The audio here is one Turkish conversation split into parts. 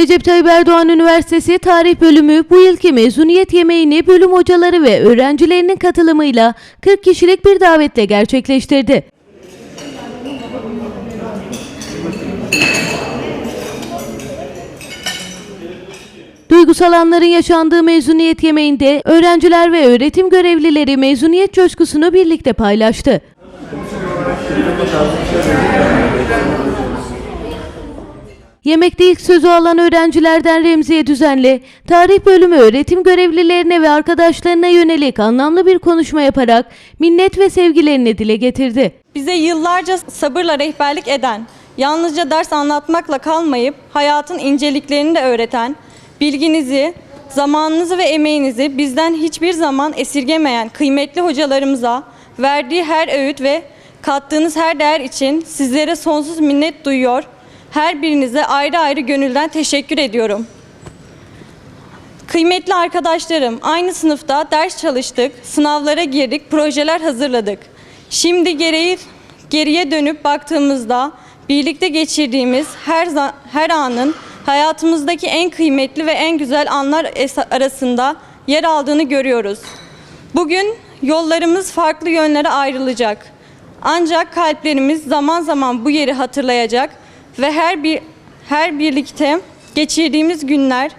Recep Tayyip Erdoğan Üniversitesi Tarih Bölümü bu yılki mezuniyet yemeğini bölüm hocaları ve öğrencilerinin katılımıyla 40 kişilik bir davetle gerçekleştirdi. Duygusal anların yaşandığı mezuniyet yemeğinde öğrenciler ve öğretim görevlileri mezuniyet coşkusunu birlikte paylaştı. Yemekte ilk sözü alan öğrencilerden Remziye Düzenli, tarih bölümü öğretim görevlilerine ve arkadaşlarına yönelik anlamlı bir konuşma yaparak minnet ve sevgilerini dile getirdi. Bize yıllarca sabırla rehberlik eden, yalnızca ders anlatmakla kalmayıp hayatın inceliklerini de öğreten, bilginizi, zamanınızı ve emeğinizi bizden hiçbir zaman esirgemeyen kıymetli hocalarımıza verdiği her öğüt ve kattığınız her değer için sizlere sonsuz minnet duyuyor. Her birinize ayrı ayrı gönülden teşekkür ediyorum. Kıymetli arkadaşlarım, aynı sınıfta ders çalıştık, sınavlara girdik, projeler hazırladık. Şimdi gereği, geriye dönüp baktığımızda birlikte geçirdiğimiz her, her anın hayatımızdaki en kıymetli ve en güzel anlar arasında yer aldığını görüyoruz. Bugün yollarımız farklı yönlere ayrılacak. Ancak kalplerimiz zaman zaman bu yeri hatırlayacak ve her bir her birlikte geçirdiğimiz günler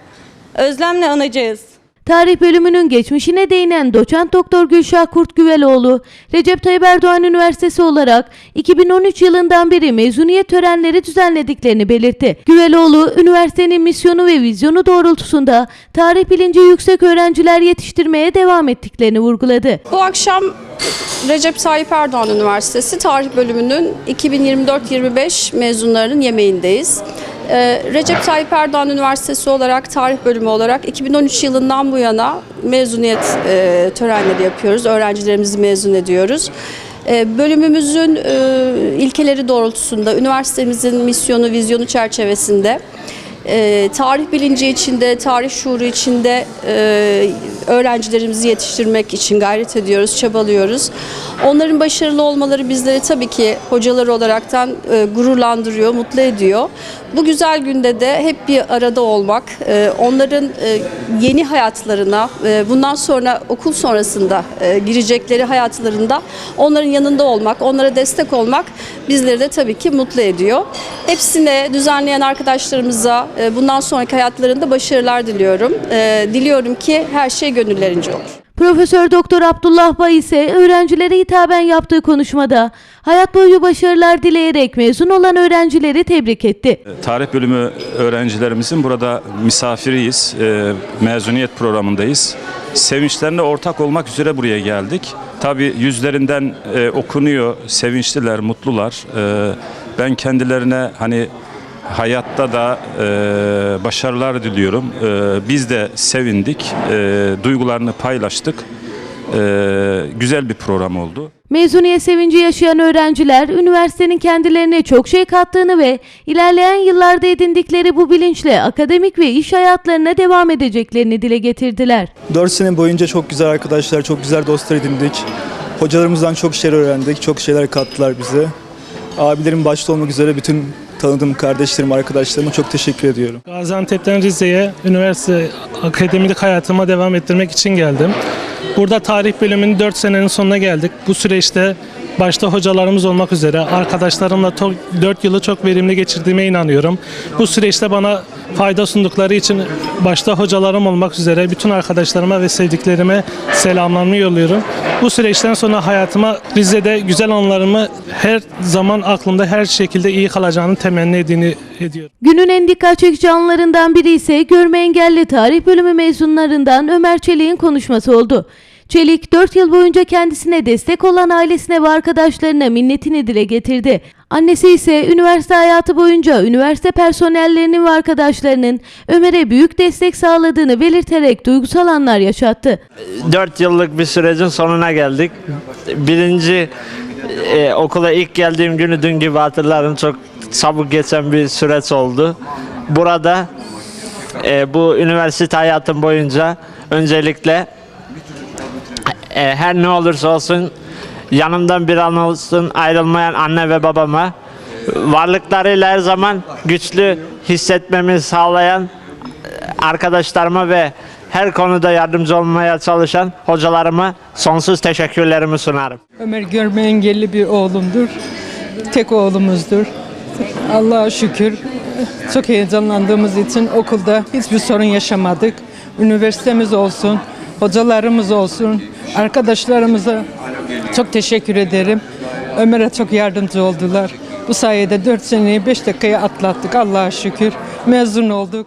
özlemle anacağız. Tarih bölümünün geçmişine değinen doçent doktor Gülşah Kurt Güveloğlu, Recep Tayyip Erdoğan Üniversitesi olarak 2013 yılından beri mezuniyet törenleri düzenlediklerini belirtti. Güveloğlu, üniversitenin misyonu ve vizyonu doğrultusunda tarih bilinci yüksek öğrenciler yetiştirmeye devam ettiklerini vurguladı. Bu akşam Recep Tayyip Erdoğan Üniversitesi Tarih Bölümünün 2024-25 mezunlarının yemeğindeyiz. Ee, Recep Tayyip Erdoğan Üniversitesi olarak, Tarih Bölümü olarak 2013 yılından bu yana mezuniyet e, törenleri yapıyoruz. Öğrencilerimizi mezun ediyoruz. E, Bölümümüzün e, ilkeleri doğrultusunda, üniversitemizin misyonu, vizyonu çerçevesinde e, tarih bilinci içinde, tarih şuuru içinde öğrencilerimizi yetiştirmek için gayret ediyoruz, çabalıyoruz. Onların başarılı olmaları bizleri tabii ki hocalar olaraktan e, gururlandırıyor, mutlu ediyor. Bu güzel günde de hep bir arada olmak, e, onların e, yeni hayatlarına, bundan sonra okul sonrasında girecekleri hayatlarında onların yanında olmak, onlara destek olmak bizleri de tabii ki mutlu ediyor. Hepsine düzenleyen arkadaşlarımıza bundan sonraki hayatlarında başarılar diliyorum. Diliyorum ki her şey gönüllerince olur. Profesör Doktor Abdullah Bay ise öğrencilere hitaben yaptığı konuşmada hayat boyu başarılar dileyerek mezun olan öğrencileri tebrik etti. Tarih bölümü öğrencilerimizin burada misafiriyiz. Ee, mezuniyet programındayız. Sevinçlerine ortak olmak üzere buraya geldik. Tabii yüzlerinden e, okunuyor, sevinçliler, mutlular. Ben kendilerine hani hayatta da e, başarılar diliyorum. Ee, biz de sevindik, e, duygularını paylaştık. Ee, güzel bir program oldu. Mezuniyet sevinci yaşayan öğrenciler üniversitenin kendilerine çok şey kattığını ve ilerleyen yıllarda edindikleri bu bilinçle akademik ve iş hayatlarına devam edeceklerini dile getirdiler. 4 sene boyunca çok güzel arkadaşlar, çok güzel dostlar edindik. Hocalarımızdan çok şeyler öğrendik, çok şeyler kattılar bize. Abilerim başta olmak üzere bütün tanıdığım kardeşlerim, arkadaşlarıma çok teşekkür ediyorum. Gaziantep'ten Rize'ye üniversite akademik hayatıma devam ettirmek için geldim. Burada tarih bölümünün 4 senenin sonuna geldik. Bu süreçte başta hocalarımız olmak üzere arkadaşlarımla 4 yılı çok verimli geçirdiğime inanıyorum. Bu süreçte bana fayda sundukları için başta hocalarım olmak üzere bütün arkadaşlarıma ve sevdiklerime selamlarımı yolluyorum. Bu süreçten sonra hayatıma Rize'de güzel anılarımı her zaman aklımda her şekilde iyi kalacağını temenni edini, ediyorum. Günün en dikkat çekici anlarından biri ise görme engelli tarih bölümü mezunlarından Ömer Çelik'in konuşması oldu. Çelik 4 yıl boyunca kendisine destek olan ailesine ve arkadaşlarına minnetini dile getirdi. Annesi ise üniversite hayatı boyunca üniversite personellerinin ve arkadaşlarının Ömer'e büyük destek sağladığını belirterek duygusal anlar yaşattı. 4 yıllık bir sürecin sonuna geldik. Birinci e, okula ilk geldiğim günü dün gibi hatırlarım. Çok çabuk geçen bir süreç oldu. Burada e, bu üniversite hayatım boyunca öncelikle e, her ne olursa olsun yanımdan bir an olsun ayrılmayan anne ve babama varlıklarıyla her zaman güçlü hissetmemi sağlayan arkadaşlarıma ve her konuda yardımcı olmaya çalışan hocalarıma sonsuz teşekkürlerimi sunarım. Ömer görme engelli bir oğlumdur. Tek oğlumuzdur. Allah'a şükür çok heyecanlandığımız için okulda hiçbir sorun yaşamadık. Üniversitemiz olsun, hocalarımız olsun, arkadaşlarımıza çok teşekkür ederim. Ömer'e çok yardımcı oldular. Bu sayede 4 seneyi 5 dakikaya atlattık Allah'a şükür. Mezun olduk.